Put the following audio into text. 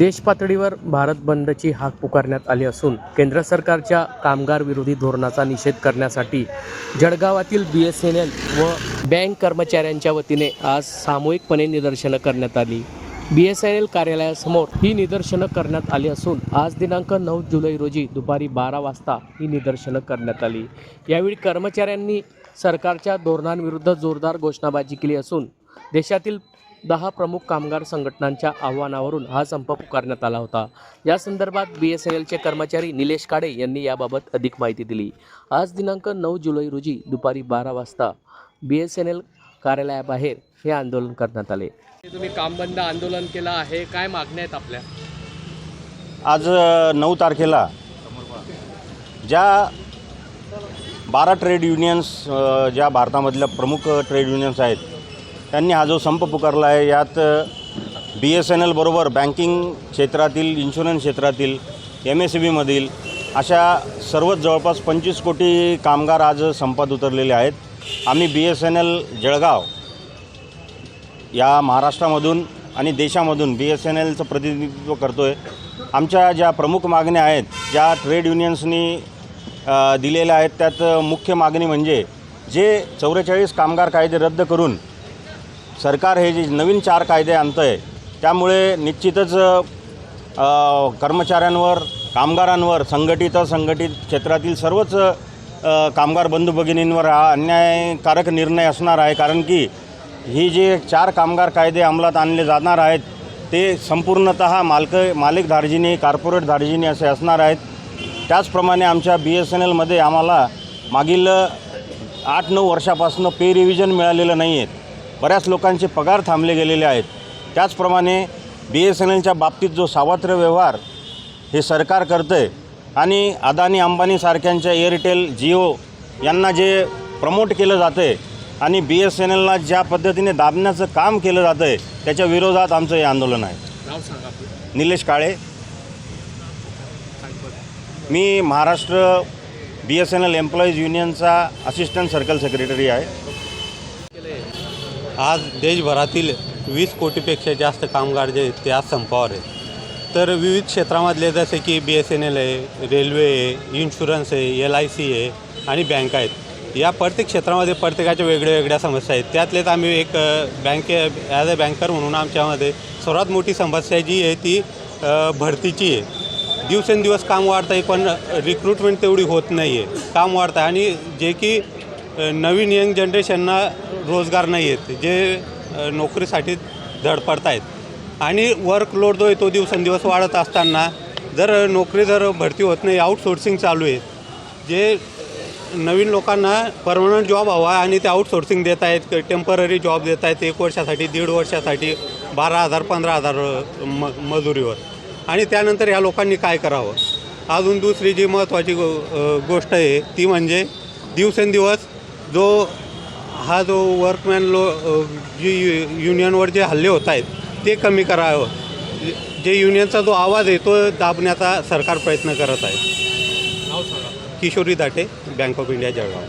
देशपातळीवर भारत बंदची हाक पुकारण्यात आली असून केंद्र सरकारच्या कामगार विरोधी धोरणाचा निषेध करण्यासाठी जळगावातील बी एस एन एल व बँक कर्मचाऱ्यांच्या वतीने आज सामूहिकपणे निदर्शनं करण्यात आली. बी एस एन एल कार्यालयासमोर ही निदर्शनं करण्यात आली असून आज दिनांक नऊ जुलै रोजी दुपारी बारा वाजता ही निदर्शनं करण्यात आली. यावेळी कर्मचाऱ्यांनी सरकारच्या धोरणांविरुद्ध जोरदार घोषणाबाजी केली असून देशातील दहा प्रमुख कामगार संघटनांच्या आव्हानावरून हा संप पुकारण्यात आला होता. या संदर्भात बी एस एन एलचे कर्मचारी निलेश काडे यांनी याबाबत अधिक माहिती दिली. आज दिनांक नऊ जुलै रोजी दुपारी बारा वाजता बी एस एन एल कार्यालयाबाहेर हे आंदोलन करण्यात आले. तुम्ही काम बंद आंदोलन केलं आहे काय मागण्या आहेत आपल्या? आज नऊ तारखेला ज्या बारा ट्रेड युनियन्स ज्या भारतामधल्या प्रमुख ट्रेड युनियन्स आहेत त्यांनी हा जो संप पुकारला आहे यात बी एस एन एलबरोबर बँकिंग क्षेत्रातील इन्शुरन्स क्षेत्रातील एम एस सी बीमधील अशा सर्वच जवळपास पंचवीस कोटी कामगार आज संपात उतरलेले आहेत. आम्ही B S N L Jalgaon या महाराष्ट्रामधून आणि देशामधून बी एस एन एलचं प्रतिनिधित्व करतो आहे आमच्या ज्या प्रमुख मागण्या आहेत ज्या ट्रेड युनियन्सनी दिलेल्या आहेत त्यात मुख्य मागणी म्हणजे जे चौवेचाळीस कामगार कायदे रद्द करून सरकार हे जे नवीन चार कायदे आणतं आहे त्यामुळे निश्चितच कर्मचाऱ्यांवर कामगारांवर संघटित असंघटित क्षेत्रातील सर्वच कामगार बंधू भगिनींवर हा अन्यायकारक निर्णय असणार आहे. कारण की ही जे चार कामगार कायदे अंमलात आणले जाणार आहेत ते संपूर्णत मालक मालिक धार्जिनी कार्पोरेट धार्जिनी असे असणार आहेत. त्याचप्रमाणे आमच्या बी एस एन एलमध्ये आम्हाला मागील आठ नऊ वर्षापासून पे रिव्हिजन मिळालेलं नाही आहेत बऱ्याच लोकांचे पगार थांबले गेलेले आहेत. त्याचप्रमाणे बी एस एन एलच्या बाबतीत जो सावत्र व्यवहार हे सरकार करतं आहे आणि अदानी अंबानीसारख्यांच्या एअरटेल जिओ यांना जे प्रमोट केलं जातं आहे आणि बी एस एन एलला ज्या पद्धतीने दाबण्याचं काम केलं जातं आहे त्याच्या विरोधात आमचं हे आंदोलन आहे. निलेश काळे. मी Maharashtra B S N L employees युनियनचा assistant circle secretary आहे. आज देशभरातील वीस कोटीपेक्षा जास्त कामगार जे आहेत ते आज संपावर आहेत. तर विविध क्षेत्रामधले जसे की बी एस एन एल आहे रेल्वे आहे इन्शुरन्स आहे एल आय सी आहे आणि बँक आहेत. या प्रत्येक क्षेत्रामध्ये प्रत्येकाच्या वेगळ्या वेगळ्या समस्या आहेत. त्यातलेच आम्ही एक बँके ॲज अ बँकर म्हणून आमच्यामध्ये सर्वात मोठी समस्या जी आहे ती भरतीची आहे. दिवसेंदिवस काम वाढतं आहे पण रिक्रुटमेंट तेवढी होत नाही आहे काम वाढतं आहे आणि जे की नवीन यंग जनरेशनना रोजगार नाही आहेत जे नोकरीसाठी धडपडत आहेत आणि वर्कलोड जो आहे तो दिवसेंदिवस वाढत असताना जर नोकरी जर भरती होत नाही आउटसोर्सिंग चालू आहे जे नवीन लोकांना परमनंट जॉब हवा आणि ते आउटसोर्सिंग देत आहेत टेंपररी जॉब देत आहेत एक वर्षासाठी दीड वर्षासाठी बारा हजार पंधरा हजार म मजुरीवर. आणि त्यानंतर या लोकांनी काय करावं? अजून दुसरी जी महत्त्वाची गो गोष्ट आहे ती म्हणजे दिवसेंदिवस जो हा जो वर्कमॅन लो जी यु- युनियनवर जे हल्ले होत आहेत ते कमी करावं. जे युनियनचा जो आवाज आहे तो दाबण्याचा सरकार प्रयत्न करत आहे. Kishori Date bank of India Jalgaon.